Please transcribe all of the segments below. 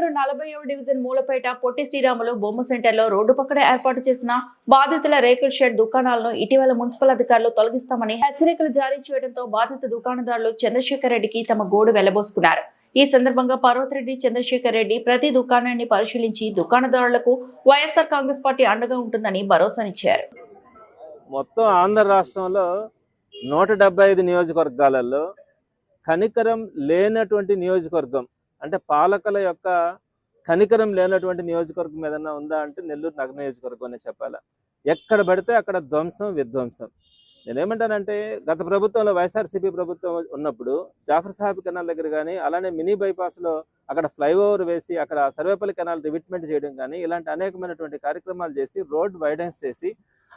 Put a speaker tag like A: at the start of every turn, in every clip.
A: నెల్లూరు నలభై డివిజన్ మూలపేట పొట్టి శ్రీరాములు బొమ్మ సెంటర్లో రోడ్డు పక్కన ఏర్పాటు చేసిన బాధితుల రేకుల షెడ్ దుకాణాలను ఇటీవల మున్సిపల్ అధికారులు తొలగిస్తామని హెచ్చరికలు జారీ చేయడంతో బాధిత దుకాణదారులు చంద్రశేఖర్ రెడ్డికి తమ గోడు వెళ్ళబోసుకున్నారు ఈ సందర్భంగా పర్వతరెడ్డి చంద్రశేఖర్ రెడ్డి ప్రతి దుకాణాన్ని పరిశీలించి దుకాణదారులకు వైఎస్ఆర్ కాంగ్రెస్ పార్టీ అండగా ఉంటుందని భరోసానిచ్చారు
B: మొత్తం ఆంధ్ర రాష్ట్రంలో నూట డెబ్బై ఐదు నియోజకవర్గాలలో కనికరం లేనటువంటి నియోజకవర్గం అంటే పాలకుల యొక్క కనికరం లేనటువంటి నియోజకవర్గం ఏదన్నా ఉందా అంటే నెల్లూరు నగర నియోజకవర్గం అనే చెప్పాలా. ఎక్కడ పడితే అక్కడ ధ్వంసం విధ్వంసం. నేనేమంటానంటే గత ప్రభుత్వంలో వైఎస్ఆర్సీపీ ప్రభుత్వం ఉన్నప్పుడు జాఫర్ సాహెబ్ కెనాల్ దగ్గర కానీ అలానే మినీ బైపాస్లో అక్కడ ఫ్లైఓవర్ వేసి అక్కడ సర్వేపల్లి కెనాల్ రివిట్మెంట్ చేయడం కానీ ఇలాంటి అనేకమైనటువంటి కార్యక్రమాలు చేసి రోడ్ వైడెన్స్ చేసి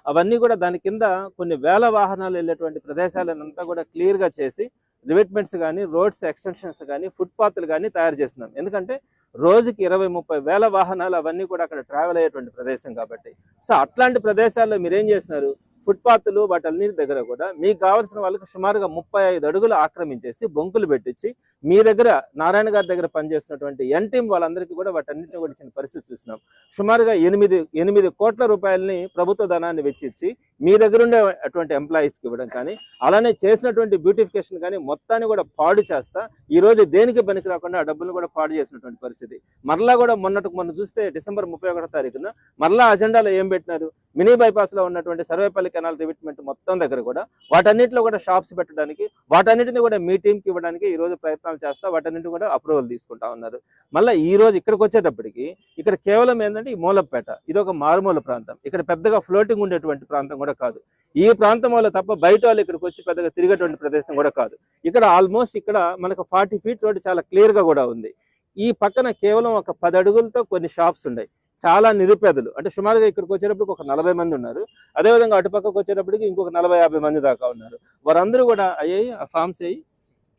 B: అవన్నీ కూడా దాని కింద కొన్ని వేల వాహనాలు వెళ్ళేటువంటి ప్రదేశాలనంతా కూడా క్లియర్గా చేసి రివెట్మెంట్స్ కానీ రోడ్స్ ఎక్స్టెన్షన్స్ కానీ ఫుట్పాత్లు కానీ తయారు చేస్తున్నాం. ఎందుకంటే రోజుకి ఇరవై ముప్పై వేల వాహనాలు అవన్నీ కూడా అక్కడ ట్రావెల్ అయ్యేటువంటి ప్రదేశం కాబట్టి. సో అట్లాంటి ప్రదేశాల్లో మీరేం చేస్తున్నారు? ఫుట్పాత్లు వాటన్నిటి దగ్గర కూడా మీకు కావాల్సిన వాళ్ళకి సుమారుగా ముప్పై ఐదు అడుగులు ఆక్రమించేసి బొంకులు పెట్టించి మీ దగ్గర నారాయణ గారి దగ్గర పనిచేస్తున్నటువంటి ఎన్టీఎం వాళ్ళందరికీ కూడా వాటన్నిటిని కూడా ఇచ్చిన పరిస్థితి చూసినాం సుమారుగా ఎనిమిది ఎనిమిది కోట్ల రూపాయలని ప్రభుత్వ ధనాన్ని వెచ్చించి మీ దగ్గర ఉండే అటువంటి ఎంప్లాయీస్కి ఇవ్వడం కానీ అలానే చేసినటువంటి బ్యూటిఫికేషన్ కానీ మొత్తాన్ని కూడా పాడు చేస్తా. ఈ రోజు దేనికి పనికి రాకుండా ఆ డబ్బులు కూడా పాడు చేసినటువంటి పరిస్థితి. మరలా కూడా మొన్నటికి మొన్న చూస్తే డిసెంబర్ ముప్పై ఒకటో తారీఖున మరలా అజెండాలో ఏం పెట్టినారు? మినీ బైపాస్లో ఉన్నటువంటి సర్వేపల్లి కెనాల్ రివిట్మెంట్ మొత్తం దగ్గర కూడా వాటన్నిటిలో కూడా షాప్స్ పెట్టడానికి వాటన్నిటిని కూడా మీ టీంకి ఇవ్వడానికి ఈ రోజు ప్రయత్నాలు చేస్తా వాటన్నిటిని కూడా అప్రూవల్ తీసుకుంటా ఉన్నారు. మళ్ళీ ఈ రోజు ఇక్కడికి వచ్చేటప్పటికి ఇక్కడ కేవలం ఏంటంటే ఈ మూలపేట ఇది ఒక మారుమూల ప్రాంతం. ఇక్కడ పెద్దగా ఫ్లోటింగ్ ఉండేటువంటి ప్రాంతం కూడా కాదు. ఈ ప్రాంతం వల్ల తప్ప బయట వాళ్ళు ఇక్కడికి వచ్చి పెద్దగా తిరిగేటువంటి ప్రదేశం కూడా కాదు. ఇక్కడ ఆల్మోస్ట్ ఇక్కడ మనకు ఫార్టీ ఫీట్ రోడ్డు చాలా క్లియర్గా కూడా ఉంది. ఈ పక్కన కేవలం ఒక పది అడుగులతో కొన్ని షాప్స్ ఉన్నాయి. చాలా నిరుపేదలు. అంటే సుమారుగా ఇక్కడికి వచ్చేటప్పటికి ఒక నలభై మంది ఉన్నారు. అదేవిధంగా అటుపక్కకు వచ్చేటప్పటికి ఇంకొక నలభై యాభై మంది దాకా ఉన్నారు. వారందరూ కూడా అయ్యాయి ఆ ఫామ్స్ అయ్యి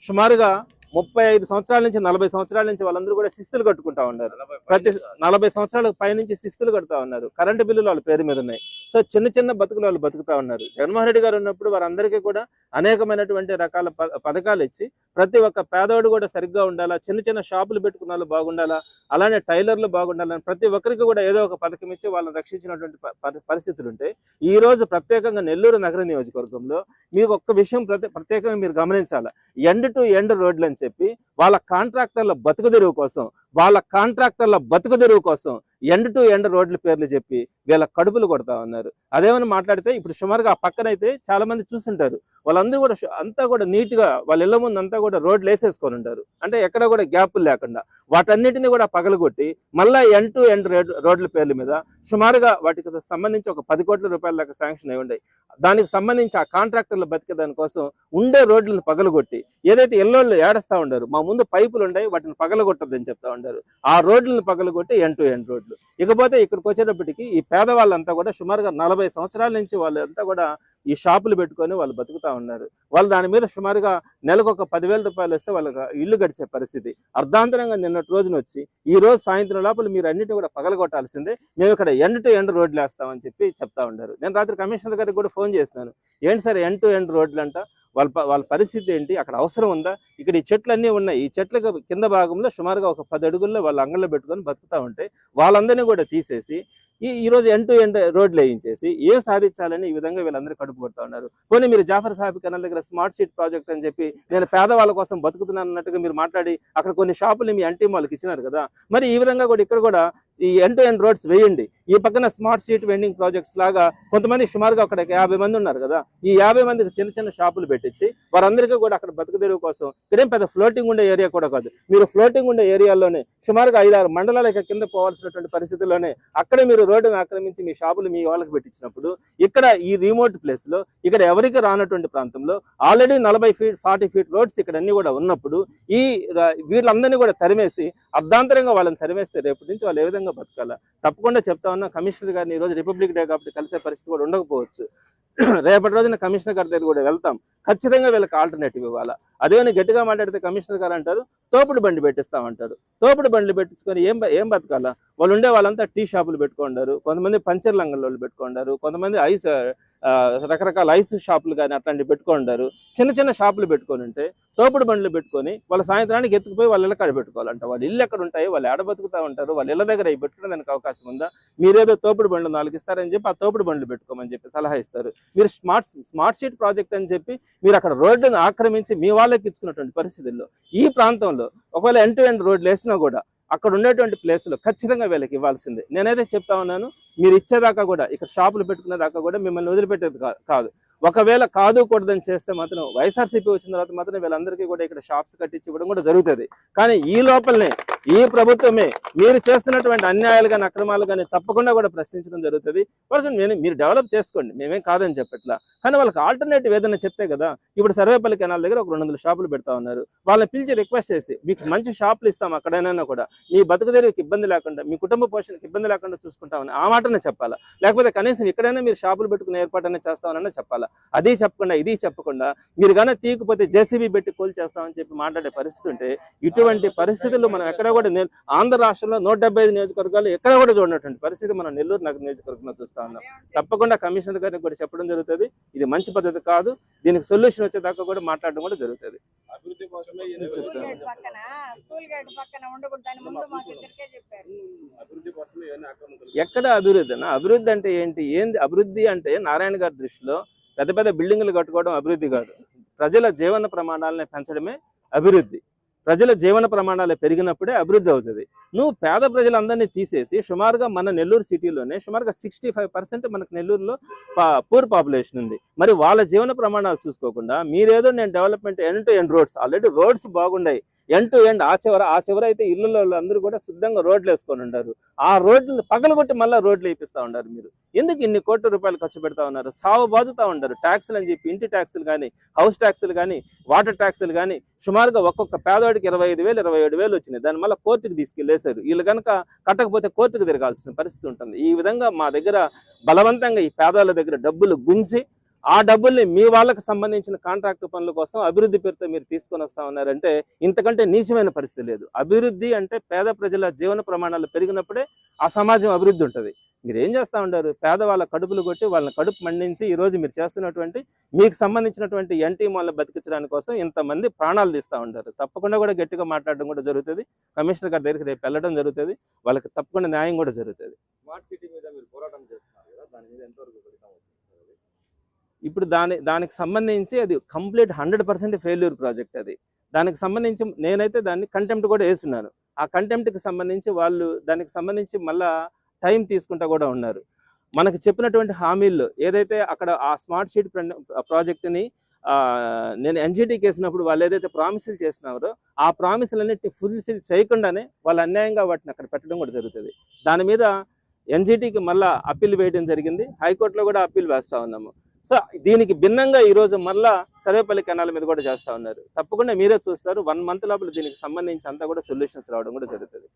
B: సుమారుగా ముప్పై ఐదు సంవత్సరాల నుంచి నలభై సంవత్సరాల నుంచి వాళ్ళందరూ కూడా శిస్తులు కట్టుకుంటా ఉన్నారు. ప్రతి నలభై సంవత్సరాల పైనుంచి శిస్తులు కడతా ఉన్నారు. కరెంటు బిల్లులు వాళ్ళ పేరు మీద ఉన్నాయి. సో చిన్న చిన్న బతుకులు వాళ్ళు బతుకుతా ఉన్నారు. జగన్మోహన్ రెడ్డి గారు ఉన్నప్పుడు వారందరికీ కూడా అనేకమైనటువంటి రకాల ప- పథకాలు ఇచ్చి ప్రతి ఒక్క పేదవాడు కూడా సరిగ్గా ఉండాలా చిన్న చిన్న షాపులు పెట్టుకున్న వాళ్ళు బాగుండాలా అలానే టైలర్లు బాగుండాలని ప్రతి ఒక్కరికి కూడా ఏదో ఒక పథకం ఇచ్చి వాళ్ళని రక్షించినటువంటి పరిస్థితులు ఉంటాయి ఈ రోజు ప్రత్యేకంగా నెల్లూరు నగర నియోజకవర్గంలో మీకు ఒక్క విషయం ప్రతి ప్రత్యేకంగా మీరు గమనించాలా. ఎండ్ టు ఎండ్ రోడ్లు అని చెప్పి వాళ్ళ కాంట్రాక్టర్ల బతుకుదెరువు కోసం వాళ్ళ కాంట్రాక్టర్ల బతుకు తెరువు కోసం ఎండ్ టు ఎండ్ రోడ్ల పేర్లు చెప్పి వీళ్ళ కడుపులు కొడతా ఉన్నారు. అదేమని మాట్లాడితే ఇప్పుడు సుమారుగా ఆ పక్కనైతే చాలా మంది చూస్తుంటారు వాళ్ళందరూ కూడా అంతా కూడా నీట్గా వాళ్ళ ఇళ్ళ ముందు అంతా కూడా రోడ్లు వేసేసుకొని ఉంటారు. అంటే ఎక్కడ కూడా గ్యాపులు లేకుండా వాటన్నిటిని కూడా పగలగొట్టి మళ్ళా ఎండ్ టు ఎండ్ రోడ్ల పేర్ల మీద సుమారుగా వాటికి సంబంధించి ఒక పది కోట్ల రూపాయల దాకా శాంక్షన్ అయి ఉన్నాయి దానికి సంబంధించి ఆ కాంట్రాక్టర్లు బతికే దానికోసం ఉండే రోడ్లను పగలగొట్టి ఏదైతే ఎల్లోళ్ళు ఏడుస్తా ఉండారు మా ముందు పైపులు ఉన్నాయి వాటిని పగలగొట్టద్దని చెప్తా అంటారు. ఆ రోడ్లను పగలగొట్టి ఎండ్ టు ఎండ్ రోడ్లు. ఇకపోతే ఇక్కడికి వచ్చేటప్పటికి ఈ పేదవాళ్ళంతా కూడా సుమారుగా నలభై సంవత్సరాల నుంచి వాళ్ళంతా కూడా ఈ షాపులు పెట్టుకొని వాళ్ళు బతుకుతా ఉన్నారు. వాళ్ళు దాని మీద సుమారుగా నెలకు ఒక పదివేల రూపాయలు వస్తే వాళ్ళకి ఇల్లు గడిచే పరిస్థితి. అర్ధాంతరంగా నిన్నటి రోజున వచ్చి ఈ రోజు సాయంత్రం లోపల మీరు అన్నిటిని కూడా పగలగొట్టాల్సిందే. మేము ఇక్కడ ఎండ్ టు ఎండ్ రోడ్లు వేస్తామని చెప్పి చెప్తా ఉన్నారు. నేను రాత్రి కమిషనర్ గారికి కూడా ఫోన్ చేసినాను ఏంటి సార్ ఎండ్ టు ఎండ్ రోడ్లు అంట వాళ్ళ వాళ్ళ పరిస్థితి ఏంటి? అక్కడ అవసరం ఉందా? ఇక్కడ ఈ చెట్లు అన్నీ ఉన్నాయి. ఈ చెట్ల కింద భాగంలో సుమారుగా ఒక పది అడుగుల్లో వాళ్ళ అంగంలో పెట్టుకొని బతుకుతా ఉంటే వాళ్ళందరినీ కూడా తీసేసి ఈ ఈరోజు ఎన్ ఎండ్ టు ఎండ్ రోడ్లు వేయించేసి ఏం సాధించాలని ఈ విధంగా వీళ్ళందరూ కడుపు కొడుతూ ఉన్నారు. పోనీ మీరు జాఫర్ సాహిబ్ కెనాల్ దగ్గర స్మార్ట్ సిటీ ప్రాజెక్ట్ అని చెప్పి నేను పేదవాళ్ళ కోసం బతుకుతున్నాను అన్నట్టుగా మీరు మాట్లాడి అక్కడ కొన్ని షాపులు మీ అంటీ వాళ్ళకి ఇచ్చినారు కదా. మరి ఈ విధంగా కూడా ఇక్కడ కూడా ఈ ఎండ్ టు ఎండ్ రోడ్స్ వేయండి. ఈ పక్కన స్మార్ట్ సిటీ వెండింగ్ ప్రాజెక్ట్స్ లాగా కొంతమంది సుమారుగా అక్కడ యాభై మంది ఉన్నారు కదా ఈ యాభై మందికి చిన్న చిన్న షాపులు పెట్టించి వారందరికీ కూడా అక్కడ బతుకుదెరువు కోసం ఇక్కడేం పెద్ద ఫ్లోటింగ్ ఉండే ఏరియా కూడా కాదు. మీరు ఫ్లోటింగ్ ఉండే ఏరియాలోనే సుమారుగా ఐదారు మండలాల కింద పోవాల్సినటువంటి పరిస్థితుల్లోనే అక్కడే మీరు రోడ్డును ఆక్రమించి మీ షాపులు మీ వాళ్ళకి పెట్టించినప్పుడు ఇక్కడ ఈ రిమోట్ ప్లేస్లో ఇక్కడ ఎవరికి రానటువంటి ప్రాంతంలో ఆల్రెడీ నలభై ఫీట్ ఫార్టీ ఫీట్ రోడ్స్ ఇక్కడ అన్ని కూడా ఉన్నప్పుడు ఈ వీళ్ళందరినీ కూడా తరిమేసి అర్ధాంతరంగా వాళ్ళని తరిమేస్తే రేపటి నుంచి వాళ్ళు ఏ విధంగా బతకాలా? తప్పకుండా చెప్తా ఉన్నా కమిషనర్ గారిని ఈ రోజు రిపబ్లిక్ డే కాబట్టి కలిసే పరిస్థితి కూడా ఉండకపోవచ్చు. రేపటి రోజున కమిషనర్ గారి దగ్గర కూడా వెళ్తాం. ఖచ్చితంగా వీళ్ళకి ఆల్టర్నేటివ్ ఇవ్వాలా? అదేమైనా గట్టిగా మాట్లాడితే కమిషనర్ గారు అంటారు తోపుడు బండి పెట్టిస్తామంటారు. తోపుడు బండ్లు పెట్టించుకొని ఏం ఏం బతకాలా? వాళ్ళు ఉండే వాళ్ళంతా టీ షాపులు పెట్టుకుంటారు కొంతమంది పంచర్ లంగల్లో పెట్టుకుంటారు కొంతమంది ఐస్ రకరకాల ఐస్ షాపులు కానీ అట్లాంటివి పెట్టుకుంటారు చిన్న చిన్న షాపులు పెట్టుకొని ఉంటే తోపుడు బండ్లు పెట్టుకొని వాళ్ళ సాయంత్రానికి ఎత్తుకుపోయి వాళ్ళ ఇళ్ళ కాడ పెట్టుకోవాలంట. వాళ్ళ ఇల్లు ఎక్కడ ఉంటాయి? వాళ్ళు ఆడ బతుకుతా ఉంటారు? వాళ్ళ ఇళ్ళ దగ్గర అవి పెట్టుకునేదానికి అవకాశం ఉందా? మీరేదో తోపుడు బండ్లు నాలుగు ఇస్తారని చెప్పి ఆ తోపుడు బండ్లు పెట్టుకోమని చెప్పి సలహా ఇస్తారు. మీరు స్మార్ట్ స్మార్ట్ సిటీ ప్రాజెక్ట్ అని చెప్పి మీరు అక్కడ రోడ్డును ఆక్రమించి మీ వాళ్ళకి ఇచ్చుకున్నటువంటి పరిస్థితుల్లో ఈ ప్రాంతంలో ఒకవేళ ఎండ్ టు ఎండ్ రోడ్లు వేసినా కూడా అక్కడ ఉండేటువంటి ప్లేస్లో ఖచ్చితంగా వీళ్ళకి ఇవ్వాల్సిందే. నేనైతే చెప్తా ఉన్నాను మీరు ఇచ్చేదాకా కూడా ఇక్కడ షాపులు పెట్టుకునే దాకా కూడా మిమ్మల్ని వదిలిపెట్టేది కాదు. ఒకవేళ కాదు కూడదని చేస్తే మాత్రం వైఎస్ఆర్సీపీ వచ్చిన తర్వాత మాత్రం వీళ్ళందరికీ కూడా ఇక్కడ షాప్స్ కట్టించి ఇవ్వడం కూడా జరుగుతుంది. కానీ ఈ లోపలనే ఈ ప్రభుత్వమే మీరు చేస్తున్నటువంటి అన్యాయాలు కానీ అక్రమాలు కానీ తప్పకుండా కూడా ప్రశ్నించడం జరుగుతుంది. వాళ్ళకి నేను మీరు డెవలప్ చేసుకోండి మేమేం కాదని చెప్పట్లా. కానీ వాళ్ళకి ఆల్టర్నేటివ్ ఏదైనా చెప్తే కదా ఇప్పుడు సర్వేపల్లి కెనాల్ దగ్గర ఒక రెండు వందల షాపులు పెడతా ఉన్నారు. వాళ్ళని పిలిచి రిక్వెస్ట్ చేసి మీకు మంచి షాపులు ఇస్తాం అక్కడైనా కూడా. మీ బతుకుదేరికి ఇబ్బంది లేకుండా మీ కుటుంబ పోషణకి ఇబ్బంది లేకుండా చూసుకుంటామని ఆ మాటనే చెప్పాలా? లేకపోతే కనీసం ఇక్కడైనా మీరు షాపులు పెట్టుకునే ఏర్పాటనే చేస్తామని చెప్పాలా? అది చెప్పకుండా ఇది చెప్పకుండా మీరు కానీ తీయకపోతే జేసీబీ పెట్టి కూల్ చేస్తామని చెప్పి మాట్లాడే పరిస్థితి ఉంటే ఇటువంటి పరిస్థితుల్లో మనం ఎక్కడ కూడా ఆంధ్ర రాష్ట్రంలో నూట డెబ్బై ఐదు నియోజకవర్గాలు ఎక్కడ కూడా చూడనటువంటి పరిస్థితి మనం నెల్లూరు నగర నియోజకవర్గంలో చూస్తా ఉన్నాం. తప్పకుండా కమిషనర్ గారికి కూడా చెప్పడం జరుగుతుంది. ఇది మంచి పద్ధతి కాదు. దీనికి సొల్యూషన్ వచ్చేదాకా కూడా మాట్లాడడం కూడా జరుగుతుంది. ఎక్కడ అభివృద్ధి? అన్న అభివృద్ధి అంటే ఏంటి? ఏంది? అభివృద్ధి అంటే నారాయణ గారి దృష్టిలో పెద్ద పెద్ద బిల్డింగులు కట్టుకోవడం అభివృద్ధి కాదు. ప్రజల జీవన ప్రమాణాలను పెంచడమే అభివృద్ధి. ప్రజల జీవన ప్రమాణాలు పెరిగినప్పుడే అభివృద్ధి అవుతుంది. నువ్వు పేద ప్రజలందరినీ తీసేసి సుమారుగా మన నెల్లూరు సిటీలోనే సుమారుగా సిక్స్టీ ఫైవ్ పర్సెంట్ మనకు నెల్లూరులో పూర్ పాపులేషన్ ఉంది. మరి వాళ్ళ జీవన ప్రమాణాలు చూసుకోకుండా మీరేదో నేను development end to end roads already roads బాగున్నాయి. ఎండ్ టు ఎండ్ ఆ చివర ఆ చివర అయితే ఇళ్ళలో అందరూ కూడా శుద్ధంగా రోడ్లు వేసుకొని ఉంటారు. ఆ రోడ్లు పగలగొట్టి మళ్ళీ రోడ్లు వేపిస్తా ఉన్నారు మీరు. ఎందుకు ఇన్ని కోట్ల రూపాయలు ఖర్చు పెడతా ఉన్నారు? సాగు బాదుతా ఉంటారు ట్యాక్సులు అని చెప్పి ఇంటి ట్యాక్సులు కానీ హౌస్ ట్యాక్సులు కానీ వాటర్ ట్యాక్సులు కానీ సుమారుగా ఒక్కొక్క పేదవాడికి ఇరవై ఐదు వేలు ఇరవై ఏడు వేలు వచ్చినాయి. దాని మళ్ళీ కోర్టుకు తీసుకెళ్ళేశారు. వీళ్ళు కనుక కట్టకపోతే కోర్టుకు తిరగాల్సిన పరిస్థితి ఉంటుంది. ఈ విధంగా మా దగ్గర బలవంతంగా ఈ పేదవాళ్ళ దగ్గర డబ్బులు గుంజి ఆ డబ్బుల్ని మీ వాళ్ళకి సంబంధించిన కాంట్రాక్ట్ పనుల కోసం అభివృద్ధి పేరుతో మీరు తీసుకొని వస్తా ఉన్నారంటే ఇంతకంటే నీచమైన పరిస్థితి లేదు. అభివృద్ధి అంటే పేద ప్రజల జీవన ప్రమాణాలు పెరిగినప్పుడే ఆ సమాజం అభివృద్ధి ఉంటుంది. మీరు ఏం చేస్తా ఉండారు పేదవాళ్ళ కడుపులు కొట్టి వాళ్ళని కడుపు మండించి ఈరోజు మీరు చేస్తున్నటువంటి మీకు సంబంధించినటువంటి ఎన్టీ వాళ్ళని బతికించడానికి కోసం ఇంతమంది ప్రాణాలు తీస్తూ ఉంటారు తప్పకుండా కూడా గట్టిగా మాట్లాడడం కూడా జరుగుతుంది. కమిషనర్ గారి దగ్గరికి రేపు వెళ్ళడం జరుగుతుంది. వాళ్ళకి తప్పకుండా న్యాయం కూడా జరుగుతుంది.
C: స్మార్ట్ సిటీ మీద మీరు పోరాటం చేస్తున్నారు కదా దాని మీద ఎంతవరకు
B: ఇప్పుడు దాని దానికి సంబంధించి అది complete hundred percent failure project అది. దానికి సంబంధించి నేనైతే దాన్ని కంటెంప్ట్ కూడా వేస్తున్నాను. ఆ కంటెంప్ట్కి సంబంధించి వాళ్ళు దానికి సంబంధించి మళ్ళా టైం తీసుకుంటా కూడా ఉన్నారు. మనకు చెప్పినటువంటి హామీల్లో ఏదైతే అక్కడ ఆ స్మార్ట్ సిటీ ప్రాజెక్ట్ని నేను ఎన్జిటికి వేసినప్పుడు వాళ్ళు ఏదైతే ప్రామిసులు చేసినారో ఆ ప్రామిసులన్నిటిని ఫుల్ఫిల్ చేయకుండానే వాళ్ళు అన్యాయంగా వాటిని అక్కడ పెట్టడం కూడా జరుగుతుంది. దాని మీద ఎన్జిటీకి మళ్ళా అప్పీల్ వేయడం జరిగింది. హైకోర్టులో కూడా అప్పీల్ వేస్తూ ఉన్నాము. సో దీనికి భిన్నంగా ఈ రోజు మళ్ళా సర్వేపల్లి కెనాల మీద కూడా చేస్తా ఉన్నారు. తప్పకుండా మీరే చూస్తారు. వన్ మంత్ లోపల దీనికి సంబంధించి అంతా కూడా సొల్యూషన్స్ రావడం కూడా జరుగుతుంది.